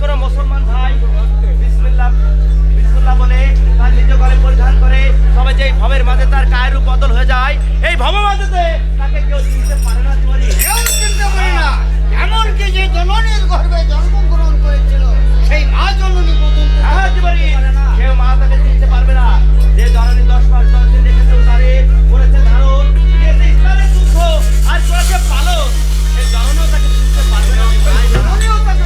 কোনো মুসলমান ভাই বিসমুল্লাহ বিসমুল্লাহ বলে তার নিজ ঘরে পরিধান করে তবে যে ভবের মাঝে তার গায়ের রূপ বদল হয়ে যায় এই ভবের মাঝে তাকে কেউ চিনতে পারে না জীবনী কেউ চিনতে পারে না। এমনকি করেছিল সেই মা জননী পর্যন্ত হ্যাঁ মা তাকে চিনতে পারবে না। যে জননী দশ পাঁচ দিন রেখেছে দুঃখ আর করেছে পালন সেই জননীও তাকে চিনতে পারবে না। জননীও তাকে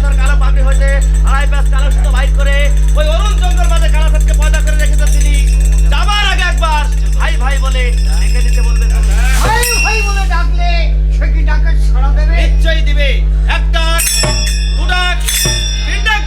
সুন্দর কালো পাপড়ি হইতে আড়াই পাঁচ কালো সুতো বাইর করে ওই অরুণ জঙ্গল মাঝে কালাসাদকে পয়দা করে রেখেছেন তিনি। যাবার আগে একবার ভাই ভাই বলে রেখে দিতে বলবেন ভাই ভাই বলে ডাকলে সে কি ডাকে সাড়া দেবে? নিশ্চয়ই দিবে। একটা ডাক দু ডাক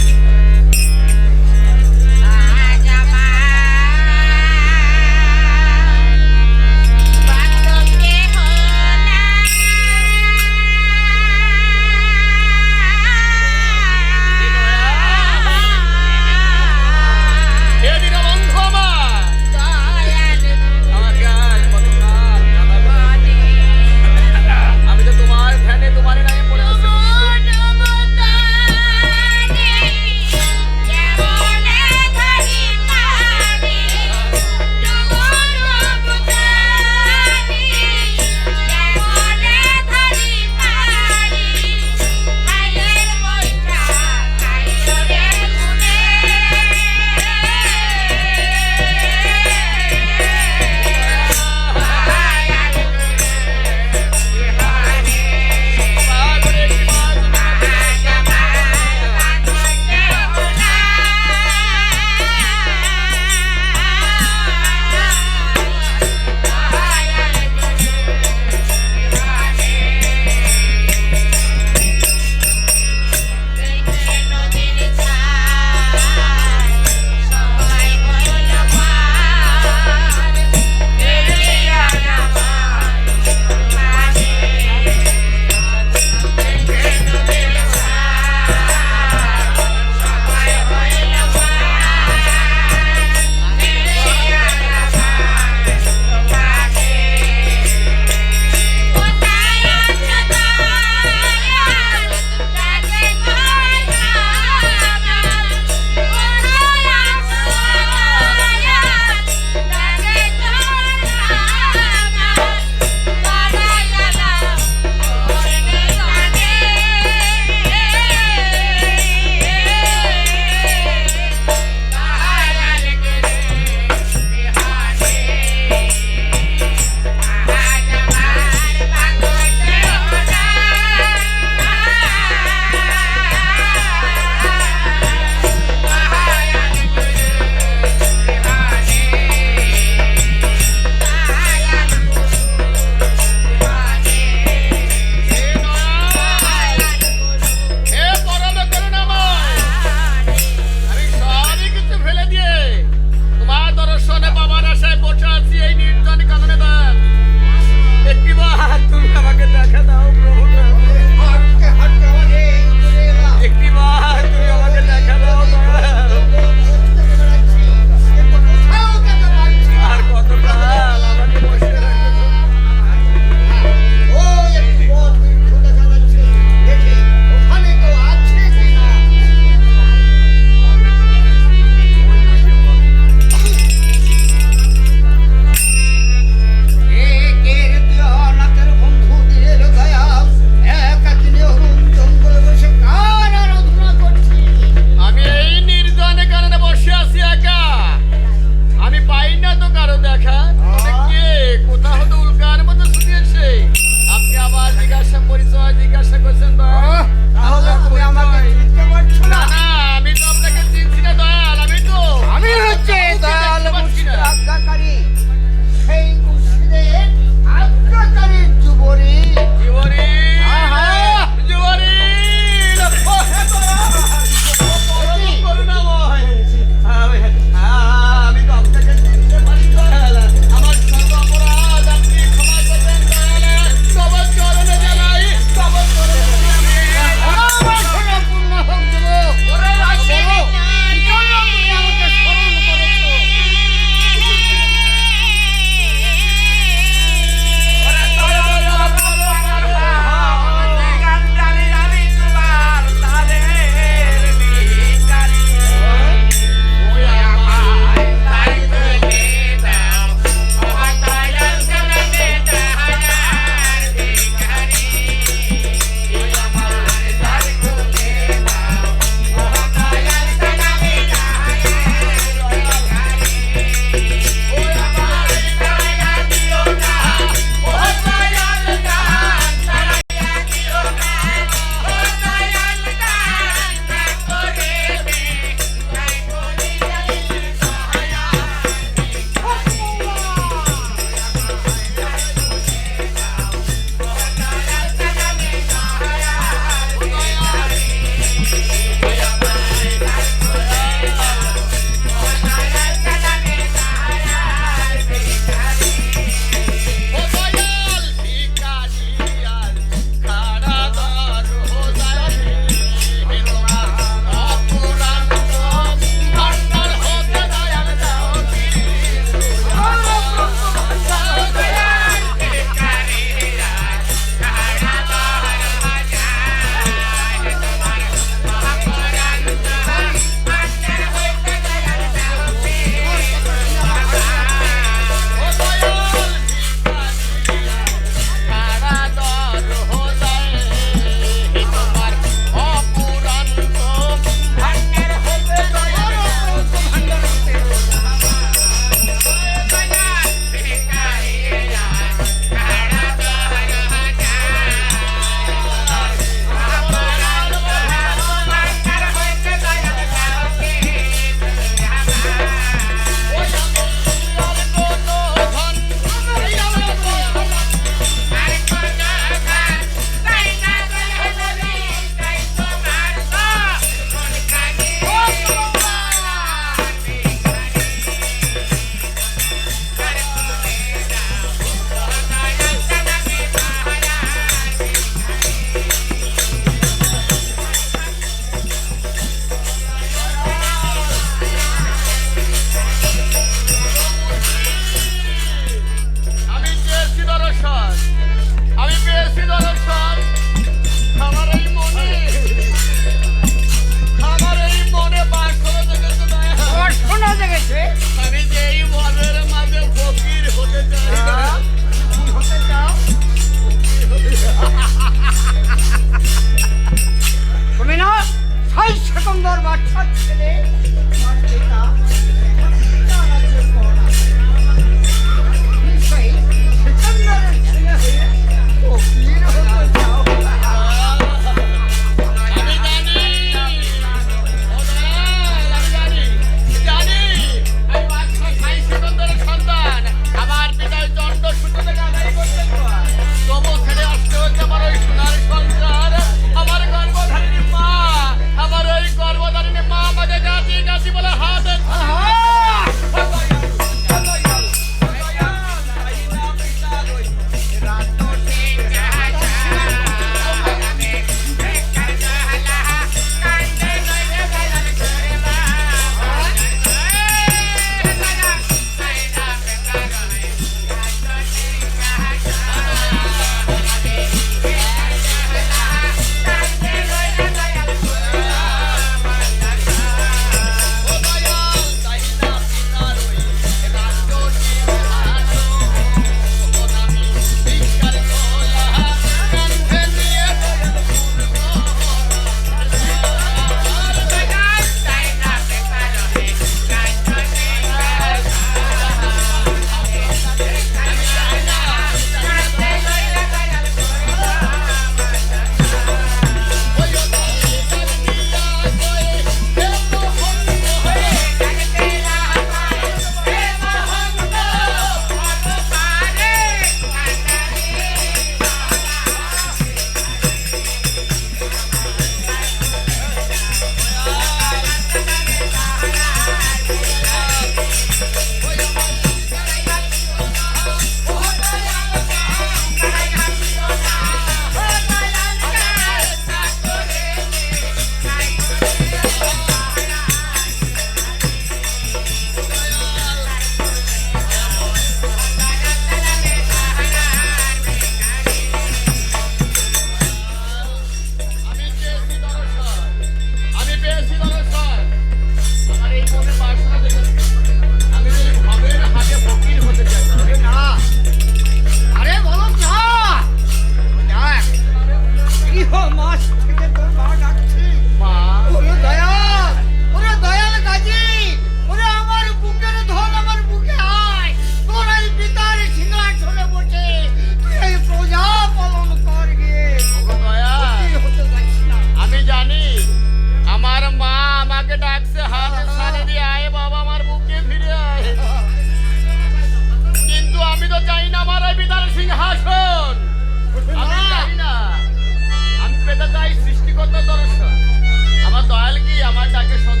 আগে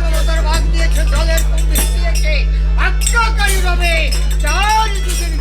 স্বাধীনতার ভাগ দিয়েছে দলের কংগ্রেস দিয়েছে। আত্মকারী ভাবে চার যুগের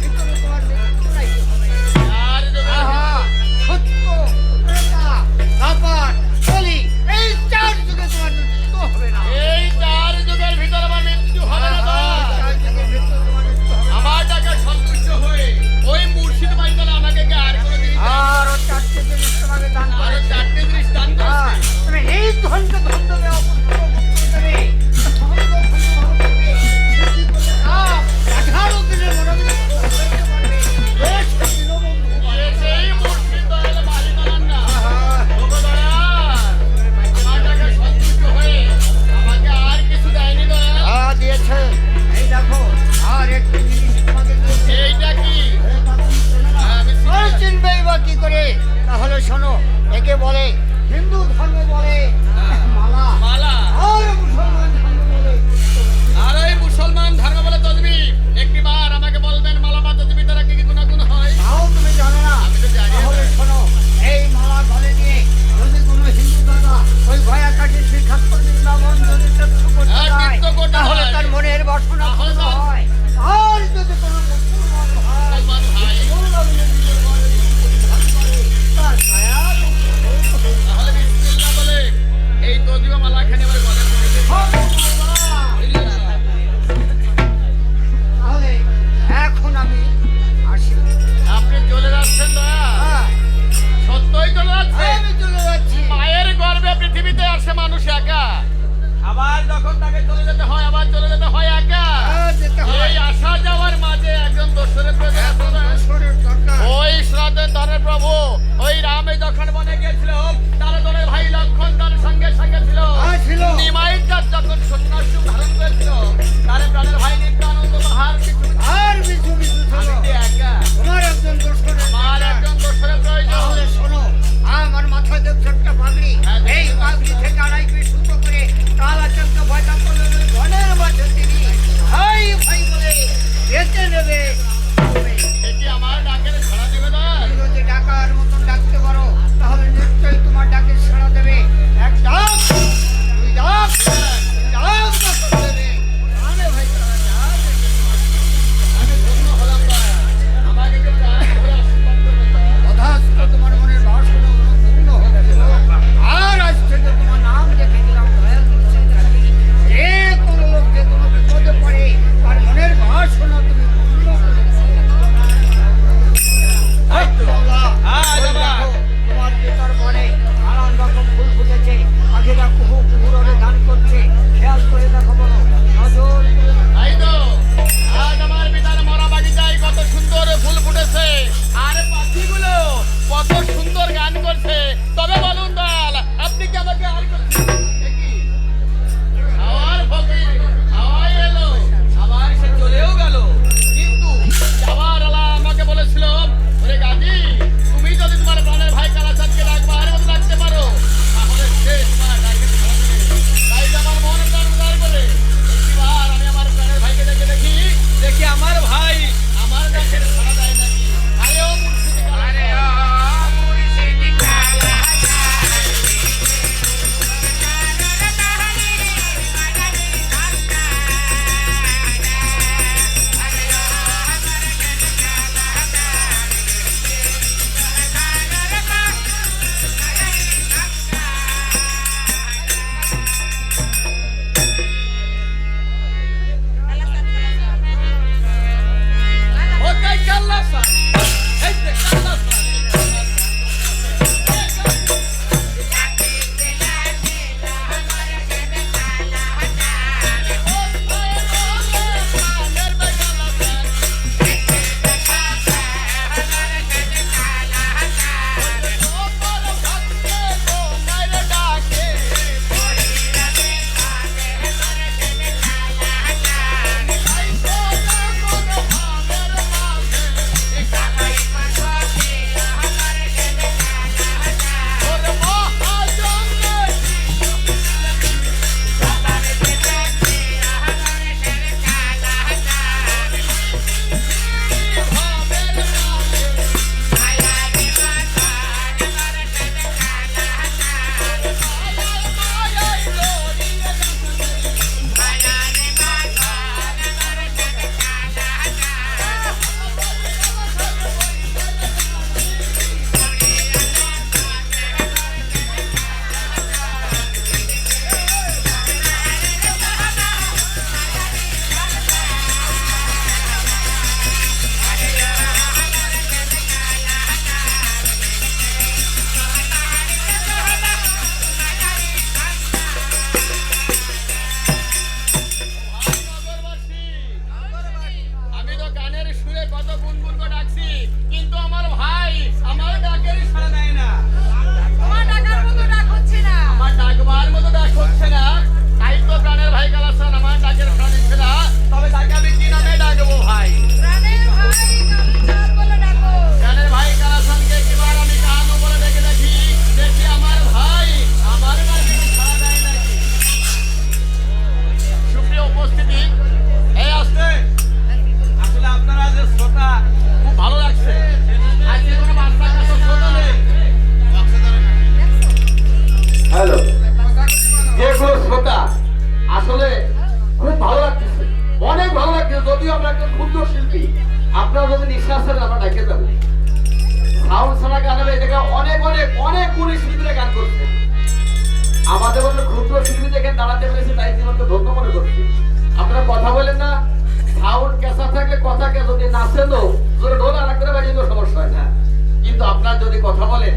কথা বলেন